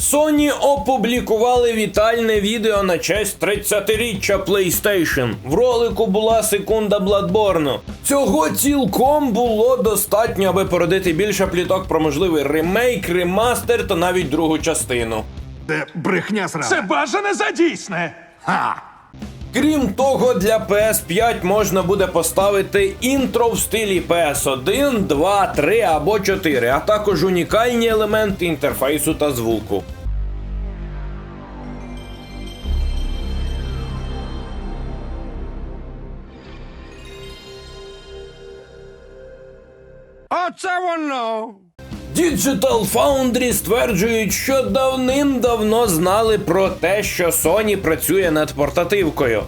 Sony опублікували вітальне відео на честь 30-річчя PlayStation. В ролику була секунда Бладборну. Цього цілком було достатньо, аби породити більше пліток про можливий ремейк, ремастер та навіть другу частину. Де брехня срана. Це бажане за дійсне. Ха! Крім того, для PS5 можна буде поставити інтро в стилі PS1, 2, 3 або 4, а також унікальні елементи інтерфейсу та звуку. Оце воно! Digital Foundry стверджують, що давним-давно знали про те, що Sony працює над портативкою.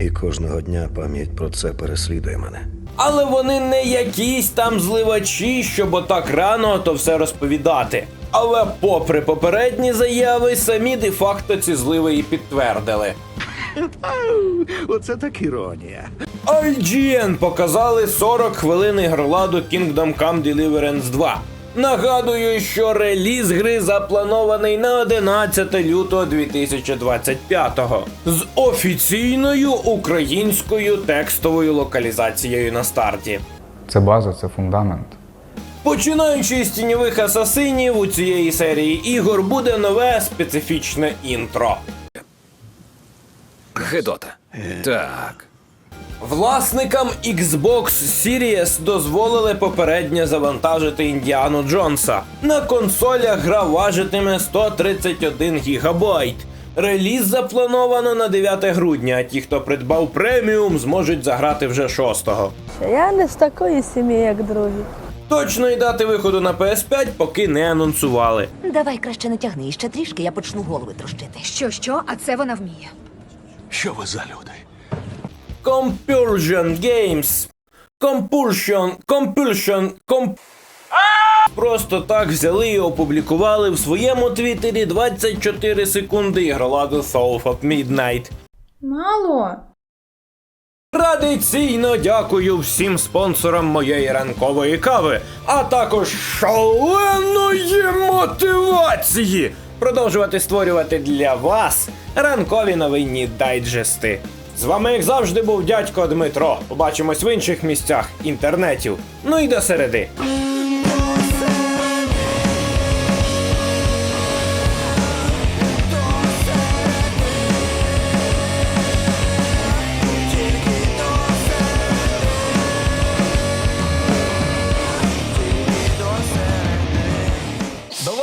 І кожного дня пам'ять про це переслідує мене. Але вони не якісь там зливачі, щоб отак рано то все розповідати. Але попри попередні заяви, самі де-факто ці зливи і підтвердили. Оце так іронія. IGN показали 40 хвилин ігроладу Kingdom Come Deliverance 2. Нагадую, що реліз гри запланований на 11 лютого 2025-го з офіційною українською текстовою локалізацією на старті. Це база, це фундамент. Починаючи з тіньових асасинів, у цієї серії ігор буде нове специфічне інтро. Гедота. Так. Власникам Xbox Series дозволили попередньо завантажити Індіану Джонса. На консолях гра важитиме 131 гігабайт. Реліз заплановано на 9 грудня, а ті, хто придбав преміум, зможуть заграти вже 6-го. Я не з такої сім'ї, як другі. Точної дати виходу на PS5 поки не анонсували. Давай краще не тягни ще трішки, я почну голови трощити. Що, що, а це вона вміє. Що ви за люди? Compulsion Games. Compulsion, Compulsion, Comp... Просто так взяли і опублікували в своєму твіттері 24 секунди і ігроладу Soul of Midnight. Мало. Традиційно дякую всім спонсорам моєї ранкової кави, а також шаленої мотивації продовжувати створювати для вас ранкові новинні дайджести. З вами, як завжди, був дядько Дмитро. Побачимось в інших місцях інтернетів. Ну і до середи.